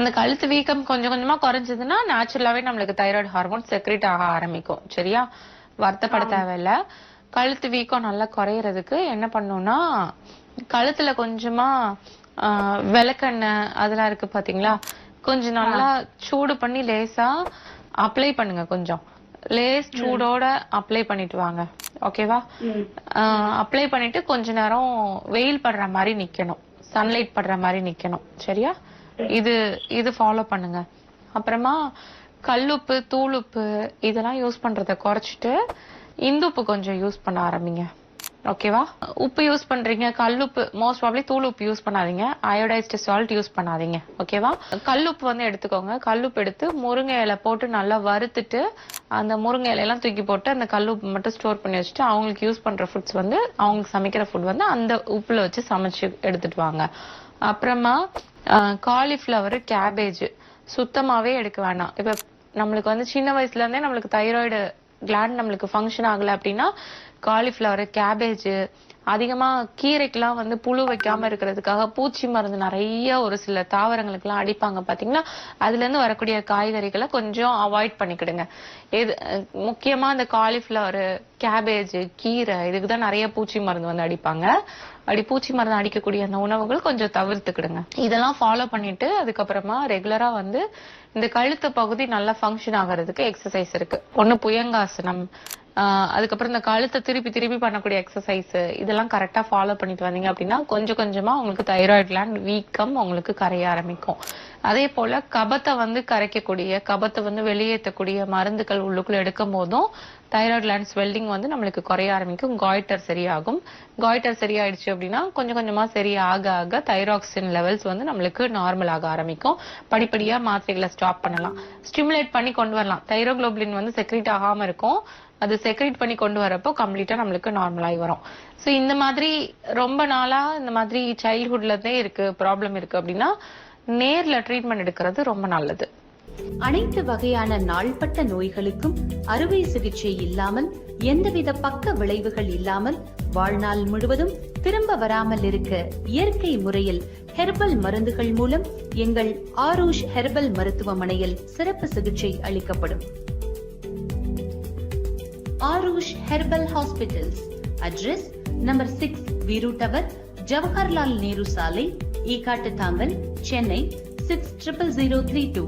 அந்த கழுத்து வீக்கம் கொஞ்சம் கொஞ்சமா குறைஞ்சதுன்னா நேச்சுரலாவே நம்மளுக்கு தைராய்டு ஹார்மோன் செக்ரேட் ஆக ஆரம்பிக்கும். சரியா? வருத்தப்பட தேவையில்ல. கழுத்து வீக்கம் நல்லா குறையறதுக்கு என்ன பண்ணணும்னா கழுத்துல கொஞ்சமா விளக்கெண்ணெய் அதெல்லாம் இருக்கு பாத்தீங்களா? கொஞ்சம் நல்லா சூடு பண்ணி லேசா அப்ளை பண்ணுங்க கொஞ்சம். லேஸ் சூடோட அப்ளை பண்ணிட்டு வாங்க. ஓகேவா அப்ளை பண்ணிட்டு கொஞ்ச நேரம் வெயில் படுற மாதிரி நிக்கணும். சன்லைட் படுற மாதிரி நிக்கணும். சரியா? இது இது ஃபாலோ பண்ணுங்க. அப்புறமா கல்லுப்பு தூளுப்பு இதெல்லாம் யூஸ் பண்றதை குறைச்சிட்டு இந்துப்பு கொஞ்சம் யூஸ் பண்ண ஆரம்பிங்க. ஓகேவா? உப்பு யூஸ் பண்றீங்க கல்லுப்பு மோஸ்ட் ப்ராப்ளி தூள் உப்பு யூஸ் பண்ணாதீங்க. அயோடைஸ்டு சால்ட் யூஸ் பண்ணாதீங்க. ஓகேவா? கல்லுப்பு வந்து எடுத்துக்கோங்க. கல்லுப்பு எடுத்து முருங்கை இலை போட்டு நல்லா வறுத்துட்டு அந்த முருங்கை இலையெல்லாம் தூக்கி போட்டு அந்த கல்லுப்பு மட்டும் ஸ்டோர் பண்ணி வச்சுட்டு அவங்களுக்கு யூஸ் பண்ற ஃபுட்ஸ் வந்து அவங்களுக்கு சமைக்கிற ஃபுட் வந்து அந்த உப்புல வச்சு சமைச்சு எடுத்துட்டு வாங்க. அப்புறமா காலிஃப்ளவர் கேபேஜ் சுத்தமாவே எடுக்க வேணாம். இப்ப நம்மளுக்கு வந்து சின்ன வயசுல இருந்தே நம்மளுக்கு தைராய்டு கிளாண்ட் நம்மளுக்கு ஃபங்க்ஷன் ஆகல அப்படின்னா காலிஃப்ளவர் கேபேஜ் அதிகமா கீரைக்கெல்லாம் வந்து புழு வைக்காம இருக்கிறதுக்காக பூச்சி மருந்து நிறைய ஒரு சில தாவரங்களுக்கெல்லாம் அடிப்பாங்க. பாத்தீங்கன்னா அதுல இருந்து வரக்கூடிய காய்கறிகளை கொஞ்சம் அவாய்ட் பண்ணிக்கிடுங்க. எது முக்கியமாக முக்கியமா இந்த காலிஃப்ளவர் கேபேஜ் கீரை இதுக்கு தான் நிறைய பூச்சி மருந்து வந்து அடிப்பாங்க. அப்படி பூச்சி மருந்து அடிக்கக்கூடிய அந்த உணவுகள் கொஞ்சம் தவிர்த்துக்கிடுங்க. இதெல்லாம் ஃபாலோ பண்ணிட்டு அதுக்கப்புறமா ரெகுலரா வந்து இந்த கழுத்து பகுதி நல்லா ஃபங்க்ஷன் ஆகிறதுக்கு எக்ஸசைஸ் இருக்கு. ஒன்று புயங்காசனம் அதுக்கப்புறம் இந்த கழுத்தை திருப்பி திருப்பி பண்ணக்கூடிய எக்ஸசைஸ் இதெல்லாம் கரெக்டா ஃபாலோ பண்ணிட்டு வந்தீங்க அப்படின்னா கொஞ்சம் கொஞ்சமா உங்களுக்கு தைராய்டு கிளாண்ட் வீக்கம் உங்களுக்கு கரைய ஆரம்பிக்கும். அதே போல கபத்தை வந்து கரைக்கக்கூடிய கபத்தை வந்து வெளியேற்றக்கூடிய மருந்துகள் உள்ளுக்குள்ள எடுக்கும் போதும் தைராய்டு கிளாண்ட் ஸ்வெல்லிங் வந்து நம்மளுக்கு குறைய ஆரம்பிக்கும். காய்டர் சரியாகும். காய்டர் சரியாயிடுச்சு அப்படின்னா கொஞ்சம் கொஞ்சமா சரி ஆக ஆக தைராக்சின் லெவல்ஸ் வந்து நம்மளுக்கு நார்மல் ஆக ஆரம்பிக்கும். படிப்படியா மாத்திரைகளை ஸ்டாப் பண்ணலாம். ஸ்டிமுலேட் பண்ணி கொண்டு வரலாம். தைரோக்ளோபின் வந்து செக்ரீட் ஆகாம இருக்கும். அது செக்ரேட் பண்ணி கொண்டு வரப்போ கம்ப்ளீட்டா நம்மளுக்கு நார்மலாகி வரும். சோ இந்த மாதிரி ரொம்ப நாளா இந்த மாதிரி சைல்ட்ஹுட்ல இருந்தே இருக்கு ப்ராப்ளம் இருக்கு அப்படின்னா நேர்ல ட்ரீட்மெண்ட் எடுக்கிறது ரொம்ப நல்லது. அனைத்து வகையான நாள்பட்ட நோய்களுக்கும் அறுவை சிகிச்சை இல்லாமல் எந்தவித பக்க விளைவுகள் இல்லாமல் வாழ்நாள் முழுவதும் திரும்ப வராமல் இருக்க இயற்கை முறையில் ஹெர்பல் மருந்துகள் மூலம் எங்கள் ஆரூஷ் ஹெர்பல் மருத்துவமனையில் சிறப்பு சிகிச்சை அளிக்கப்படும். Aarush herbal hospitals. Address number six Veeru tower Jawaharlal Nehru சாலை Ekkattuthangal Chennai six triple zero three two.